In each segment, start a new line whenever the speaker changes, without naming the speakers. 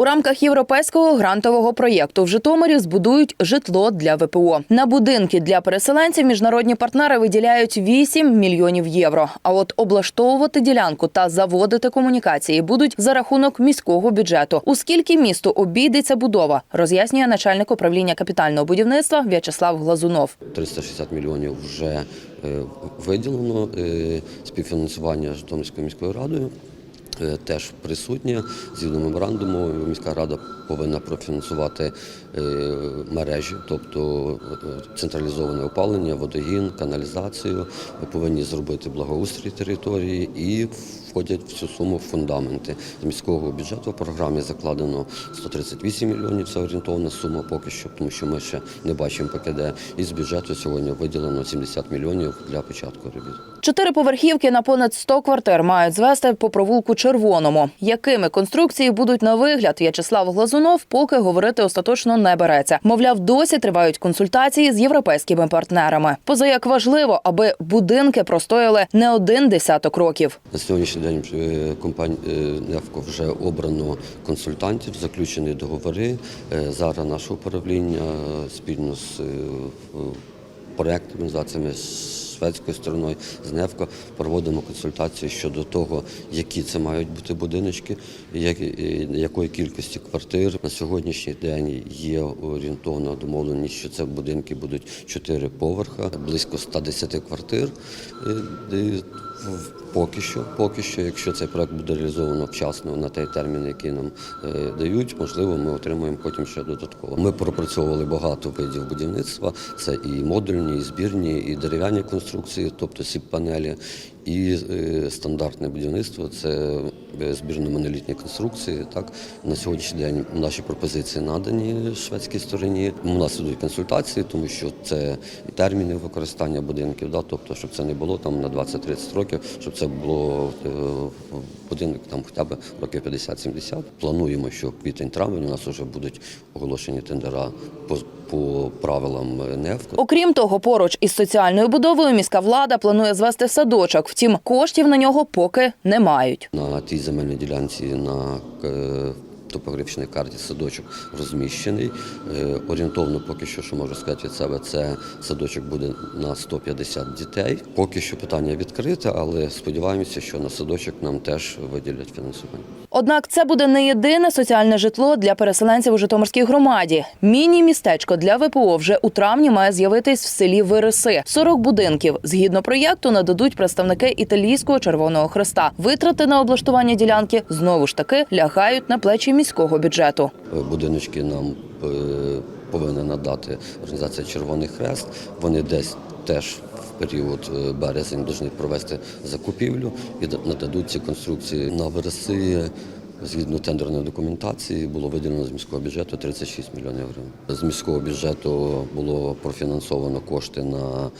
У рамках європейського грантового проєкту в Житомирі збудують житло для ВПО. На будинки для переселенців міжнародні партнери виділяють 8 мільйонів євро. А от облаштовувати ділянку та заводити комунікації будуть за рахунок міського бюджету. У скільки місту обійдеться будова, роз'яснює начальник управління капітального будівництва В'ячеслав Глазунов.
360 мільйонів вже е, виділено. Е, Співфінансування Житомирською міською радою теж присутнє. Згідно меморандуму, міська рада повинна профінансувати е, мережі, тобто е, централізоване опалення, водогін, каналізацію. Ми повинні зробити благоустрій території і входять в цю суму фундаменти. З міського бюджету в програмі закладено 138 мільйонів. Це орієнтовна сума поки що, тому що ми ще не бачимо ПКД. І з бюджету сьогодні виділено 70 мільйонів для початку робіт.
Чотири поверхівки на понад 100 квартир мають звести по провулку Червоному. Якими конструкції будуть на вигляд, В'ячеслав Глазунов поки говорити остаточно не береться. Мовляв, досі тривають консультації з європейськими партнерами. Позаяк важливо, аби будинки простояли не один десяток років.
На сьогоднішній день е, компанія «Невко» вже обрано консультантів, заключені договори. Е, Зараз наше управління е, спільно з е, проєктними організаціями шведською стороною з «Невко» проводимо консультації щодо того, які це мають бути будиночки, як- якої кількості квартир. На сьогоднішній день є орієнтовно домовленість, що це будинки будуть чотири поверха, близько 110 квартир. Поки що, поки що, якщо цей проект буде реалізовано вчасно на той термін, який нам е, дають, можливо, ми отримаємо потім ще додатково. Ми пропрацьовували багато видів будівництва. Це і модульні, і збірні, і дерев'яні конструкції, тобто сіп-панелі, і е, стандартне будівництво це е, збірно-монолітні конструкції. Так на сьогоднішній день наші пропозиції надані шведській стороні. У нас ідуть консультації, тому що це і терміни використання будинків, да, тобто, щоб це не було там на 20-30 років, щоб це було е, будинок там хоча б років 50-70. Плануємо, що квітень-травень у нас вже будуть оголошені тендера по, по правилам НЕФКО.
Окрім того, поруч із соціальною будовою міська влада планує звести садочок. Втім, коштів на нього поки не мають.
На тій земельній ділянці на е, топографічній карті садочок розміщений. Е, Орієнтовно поки що, що можу сказати від себе, це садочок буде на 150 дітей. Поки що питання відкрите, але сподіваємося, що на садочок нам теж виділять фінансування.
Однак це буде не єдине соціальне житло для переселенців у Житомирській громаді. Міні-містечко для ВПО вже у травні має з'явитись в селі Вириси. 40 будинків згідно проєкту нададуть представники італійського Червоного Хреста. Витрати на облаштування ділянки знову ж таки лягають на плечі міського бюджету.
Е, Будиночки нам е, повинна надати організація Червоний Хрест. Вони десь теж в період е, березень повинні провести закупівлю і нададуть ці конструкції на вереси. Згідно тендерної документації було виділено з міського бюджету 36 мільйонів гривень. З міського бюджету було профінансовано кошти на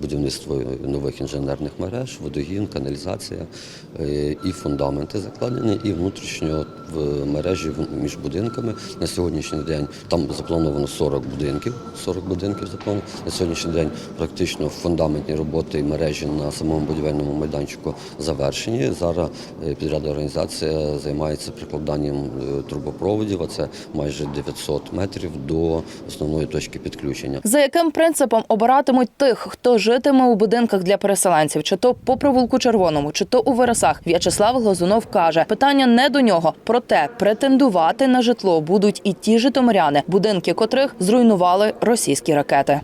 будівництво нових інженерних мереж, водогін, каналізація і фундаменти закладені, і внутрішньо в мережі між будинками. На сьогоднішній день там заплановано 40 будинків. 40 будинків заплановано. На сьогоднішній день практично фундаментні роботи і мережі на самому будівельному майданчику завершені. Зараз е, підрядна організація займається прикладанням е, трубопроводів, а це майже 900 метрів до основної точки підключення.
За яким принципом обиратимуть тих, хто житиме у будинках для переселенців, чи то по провулку червоному, чи то у Вересах, В'ячеслав Глазунов каже, питання не до нього. Проте претендувати на житло будуть і ті житомиряни, будинки котрих зруйнували російські ракети.